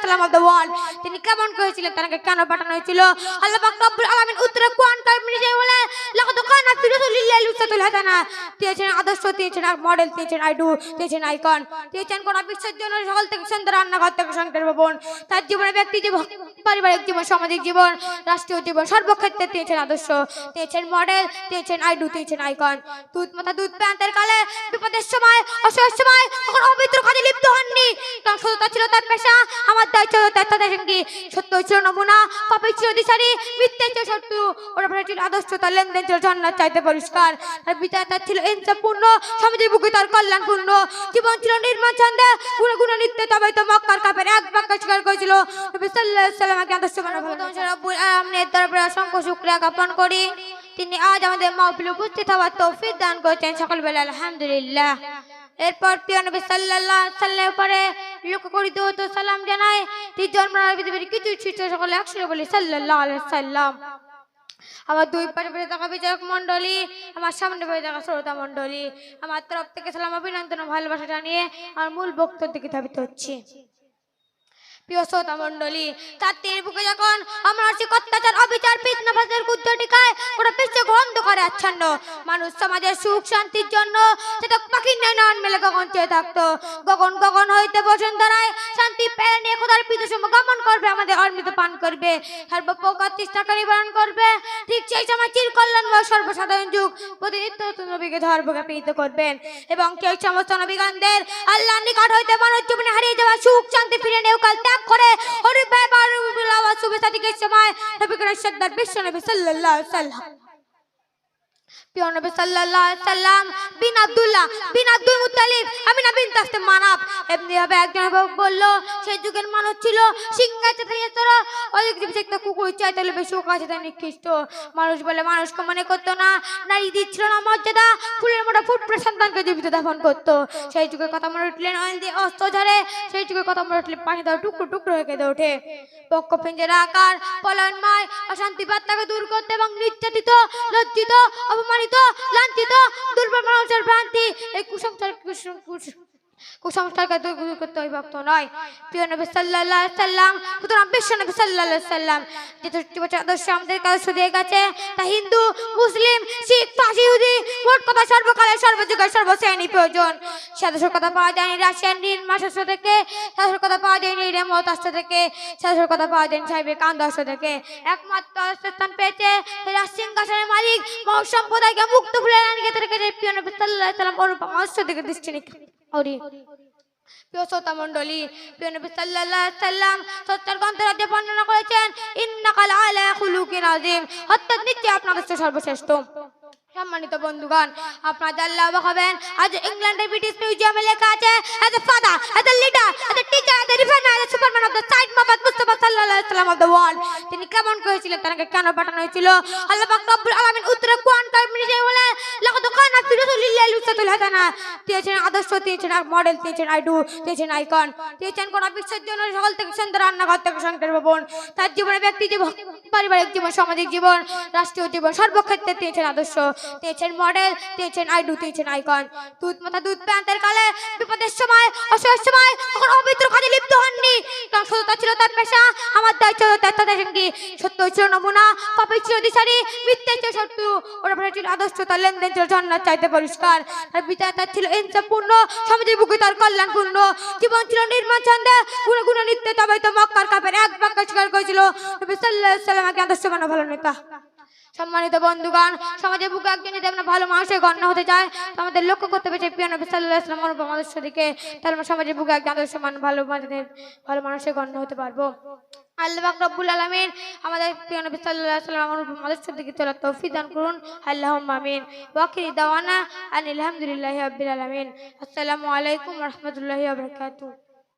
সাল্লাম of the world তিনি কেমন করেছিলেন? তাকে কেন পাঠানো হয়েছিল? আল্লাহ পাক রব্বুল আলামিন উত্তরে কারিমে যে বলে লাকাদ কানা ফি রাসূলিল্লাহি উসওয়াতুল হাসানা। দিয়েছেন আদর্শ, দিয়েছেন আর মডেল দিয়েছেন আইডু দিয়েছেন আইকন দিয়েছেন কোন বিশ্বের জন্য সকল থেকে সুন্দর রান্নাঘর থেকে সংসার ভবন। তার জীবনে ব্যক্তি জীবন, পারিবারিক জীবন, সামাজিক জীবন, রাষ্ট্রীয় জীবন, সর্বক্ষেত্রে দিয়েছেন আদর্শ। দিয়েছেন মডেল দিয়েছেন আইডু দিয়েছেন আইকন দুধ মাথা, দুধ প্রান্তের কালে বিপদের সময় অসহায়ের সময় কখন অপবিত্র কাজে লিপ্ত হননি। কারণ সততা ছিল তার পেশা। আমার দায়িত্ব ছিল তার সঙ্গে। সত্য ছিল নমুনা পাপে ছিল দিশারি মিথ্যে ছিল শত্রু ওরা ছিল আদর্শ লেনদেন পরিষ্কার। ছিল কল্যাণপূর্ণ। জীবন ছিল নিত্যে কাপের সাল্লামকে আদর্শ শুকরিয়া জ্ঞাপন করি। তিনি আজ আমাদের মাহফিলে উপস্থিত হওয়ার তৌফিক দান করেছেন। সকল বেলা আলহামদুলিল্লাহ। এরপর প্রিয় নবী সাল্লাল্লাহু আলাইহি সাল্লামের উপরে লক্ষ্য তো সালাম জানাই। তিনজন পৃথিবীর কিছু ছিল সকলে একসাথে বলি, সাল্লাল্লাহু আলাইহি সাল্লাম। আমার দুই পাশে বসে থাকা বিচারক মন্ডলী আমার সামনে বসে থাকা শ্রোতা মণ্ডলী। আমার তরফ থেকে সালাম, অভিনন্দন ভালোবাসা জানিয়ে আমার মূল বক্তব্য দিকে ধাবিত হচ্ছি প্রিয় শ্রোতা মন্ডলী তার বুকে যখন অমানসিক অত্যাচার অবিচার পিতনাভাসের বিশ্বে গন্ধ করে আচ্ছন্ন, মানুষ সমাজের সুখ শান্তির জন্য সেটা পাখির নয় নয়ন মেলে গগন চেয়ে থাকতো। গগন গগন হইতে বসন্ত শান্তি পেয়ে নিয়ে খোদার বিদেশে গমন করবে, আমাদের অমৃত পান করবে, সর্বপ্রকার তৃষ্ণাকে নিবারণ করবে। ঠিক সেই সময় চির কল্যাণময় সর্বসাধারণ যুগ প্রতিনিত্য নতুন নবীকে ধর্মকে করবেন এবং কেউ সমস্ত নবীগণদের আল্লাহ নিকট হইতে মানুষ জীবনে হারিয়ে যাওয়া সুখ, শান্তি ফিরে নেও কাল ত্যাগ করে হরিফ ভাই বারুল আওয়াজ শুভেচ্ছা দিকে সময় নবী করিম সর্দার বিশ্ব নবী সাল্লাল্লাহু আলাইহি প্রিয় নবী সাল্লাল্লাহু আলাইহি সাল্লাম, বিন আব্দুল্লাহ, বিন আব্দুল মুত্তালিব, আমিনা বিন তাসতে মানাব। এমনি ভাবে একজন বলল, সেই যুগের মানুষ ছিল সিংহাতে থেকে তোরা অধিক জীবিত একটা কুকুর চাইতে হলে বেশি কাছে তাই নিকৃষ্ট মানুষ বলে মানুষকে মনে করতো না, নারী দিচ্ছিল না, মর্যাদা। ফুলের মোটা ফুট সন্তানকে জীবিত দাফন করতো। সেই যুগের কথা মনে উঠলেন দিয়ে অস্ত্র ঝরে, সেই যুগের কথা মনে উঠলে পাখি দাও টুকরো টুকরো হয়ে কেঁদে ওঠে। পক্ষ পিঞ্জের আকার, পলায়নময়, অশান্তি বার্তাকে দূর করতে এবং নির্যাতিত, লজ্জিত, অপমানিত লাঞ্ছিত দুর্বল মানুষের ভ্রান্তি। এই কুসংস্কার কুসং- কুস- কুসংস্কারকে দূর করতে বিভক্ত নয়। প্রিয় নবী আলাইহি সাল্লাম, সুতরাং বিশ্ব নবী সাল্লাম, যে আদর্শ আমাদের কাছে গেছে, তা হিন্দু, মুসলিম, শিখ পাশি মোট কথা সর্বকালে, সর্বযুগের সর্বশ্রেণী প্রয়োজন। সে আদর্শের কথা পাওয়া যায়নি রাশিয়ান নীল মাসাস্ত্র থেকে, সে আদর্শের কথা পাওয়া যায়নি রেমত অস্ত্র থেকে, সে আদর্শের কথা পাওয়া যায়নি সাহেবের কান্দ অস্ত্র থেকে। একমাত্র স্থান পেয়েছে সিংহাসনের মালিক মহ সম্প্রদায়কে মুক্ত ফুলে রানীকে রেখেছে প্রিয় নবী আলাইহি সাল্লাম অনুপম অস্ত্র থেকে দৃষ্টি নিক্ষেপ। করি প্রিয় শ্রোতা মণ্ডলী প্রিয় নবী সাল্লাল্লাহু সাল্লাম সত্তর গ্রন্থরাজ্যে বর্ণনা করেছেন ইন্নাকাল আলা খুলুকিন আযীম অর্থাৎ নিশ্চয় আপনার কাছে সর্বশ্রেষ্ঠ সম্মানিত বন্ধুগণ জানলে অবাক হবেন, আজ ইংল্যান্ডের ব্রিটিশ মিউজিয়ামে লেখা আছে as a father as a leader as a teacher as a refiner as superman of the side Mohammad Mustafa সাল্লাল্লাহু আলাইহি সাল্লাম অফ দ্য ওয়ার্ল্ড তিনি কেমন করেছিলেন? তাকে কেন পাঠানো হয়েছিল? আল্লাহ পাক রব্বুল আলামিন উত্তরে কোরআন কারিমে যে বলে লাকাদ কানা ফি রাসূলিল্লাহি উসওয়াতুল হাসানা। দিয়েছেন আদর্শ দিয়েছেন আর মডেল দিয়েছেন আইডু দিয়েছেন আইকন দিয়েছেন কোন বিশ্বের জন্য সকল থেকে সুন্দর রান্নাঘর থেকে সংসার ভবন। তার জীবনে ব্যক্তি জীবন, পারিবারিক জীবন, সামাজিক জীবন, রাষ্ট্রীয় জীবন, সর্বক্ষেত্রে দিয়েছেন আদর্শ। দিয়েছেন মডেল দিয়েছেন আইডু দিয়েছেন আইকন দুধ মাথা, দুধ প্রান্তের কালে বিপদের সময় অসহায়ের সময় কখন অপবিত্র কাজে লিপ্ত হননি। কারণ সততা ছিল তার পেশা, আমার দায়িত্ব তাদের সঙ্গে। সত্য ছিল নমুনা পাপে ছিল দিশারি, মিথ্যে ছিল ওরা ফলে ছিল আদর্শ, তার লেনদেন ছিল জান্নাত, চাইতে পরিষ্কার। তার বিচার, তার ছিল ইনসাফপূর্ণ, সমাজের বুকে তার কল্যাণপূর্ণ। জীবন ছিল নির্মাণ ছন্দে, গুণে গুণে নিত্যে তবে তো মক্কার কাপের এক বাক্য স্বীকার করেছিল। নবী আলাইহি সাল্লামকে আদর্শ বানা ভালো নেতা। সম্মানিত বন্ধুগণ, সমাজের বুকে একজন যদি আমরা ভালো মানুষের গণ্য হতে চায়, তো আমাদের লক্ষ্য করতে হবে সেই প্রিয় নবী সাল্লাল্লাহু সাল্লাম অনুপম আদর্শ দিকে তাহলে আমরা সমাজের বুকে একজন আদর্শ মান, ভালো ভালো মানুষের গণ্য হতে পারব। আল্লাহ রব্বুল আলামিন আমাদের প্রিয় নবী সাল্লাল্লাহু সাল্লাম অনুপম আদর্শ দিকে চলার তৌফিক দান করুন। আল্লাহুম্মা আমিন। ওয়াকিরি দাওয়ানা আলহামদুলিল্লাহি রাব্বিল আলামিন। আসসালামু আলাইকুম রাহমাতুল্লাহি ওয়া বারাকাতুহু।